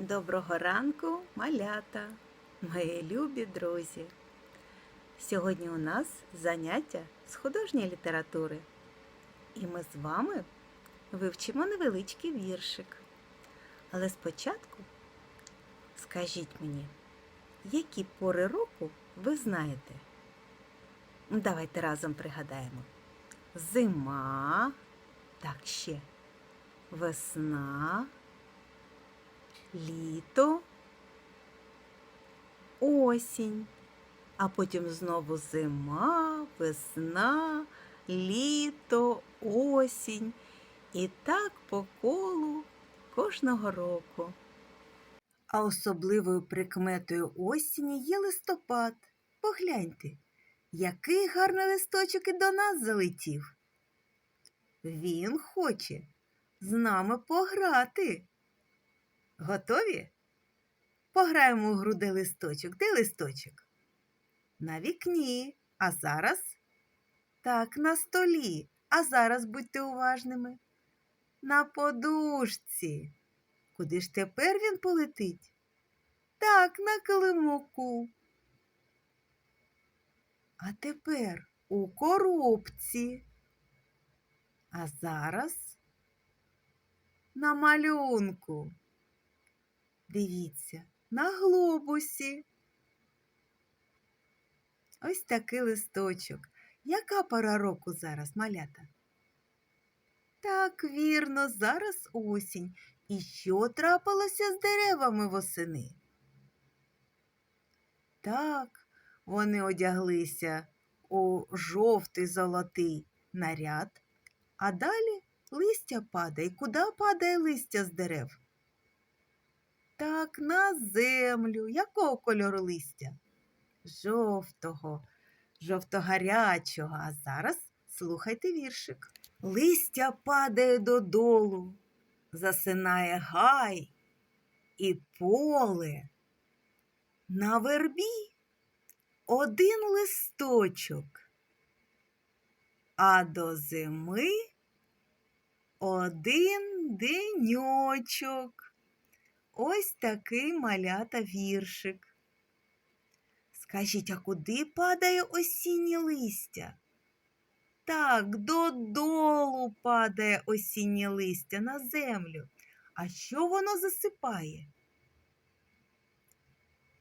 Доброго ранку, малята, мої любі друзі. Сьогодні у нас заняття з художньої літератури. І ми з вами вивчимо невеличкий віршик. Але спочатку скажіть мені, які пори року ви знаєте? Давайте разом пригадаємо. Зима, так ще весна літо, осінь, а потім знову зима, весна, літо, осінь. І так по колу кожного року. А особливою прикметою осені є листопад. Погляньте, який гарний листочок і до нас залетів. Він хоче з нами пограти. Готові? Пограємо у гру де листочок. Де листочок? На вікні. А зараз? Так, на столі. А зараз будьте уважними. На подушці. Куди ж тепер він полетить? Так, на килимоку. А тепер у коробці. А зараз на малюнку. Дивіться, на глобусі. Ось такий листочок. Яка пора року зараз, малята? Так, вірно, зараз осінь. І що трапилося з деревами восени? Так, вони одяглися у жовтий золотий наряд, а далі листя падає. Куди падає листя з дерев? Так, на землю. Якого кольору листя? Жовтого, жовто-гарячого. А зараз слухайте віршик. Листя падає додолу, засинає гай і поле. На вербі один листочок, а до зими один деньочок. Ось такий малята віршик. Скажіть, а куди падає осіннє листя? Так, додолу падає осіннє листя на землю. А що воно засипає?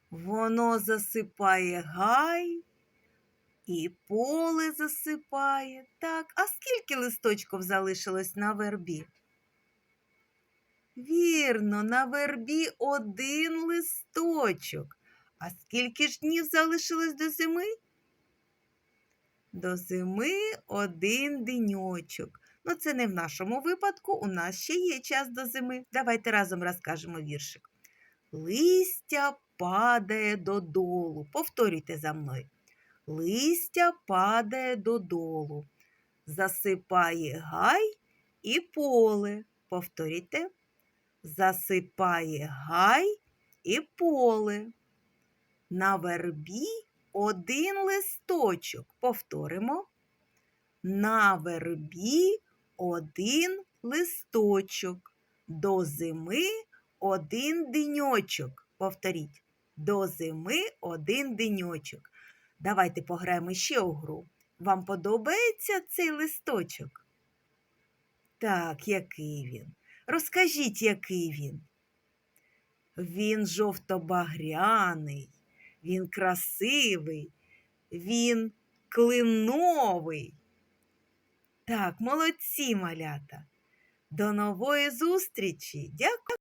Воно засипає гай і поле засипає. Так, а скільки листочків залишилось на вербі? Вірно, на вербі один листочок. А скільки ж днів залишилось до зими? До зими один деньочок. Ну, це не в нашому випадку, у нас ще є час до зими. Давайте разом розкажемо віршик. Листя падає додолу. Повторюйте за мною. Листя падає додолу. Засипає гай і поле. Повторюйте засипає гай і поле. На вербі один листочок. Повторимо. На вербі один листочок. До зими один деньочок. Повторіть. До зими один деньочок. Давайте пограємо ще у гру. Вам подобається цей листочок? Так, який він? Розкажіть, який він. Він жовто-багряний, він красивий, він клиновий. Так, молодці малята. До нової зустрічі. Дякую.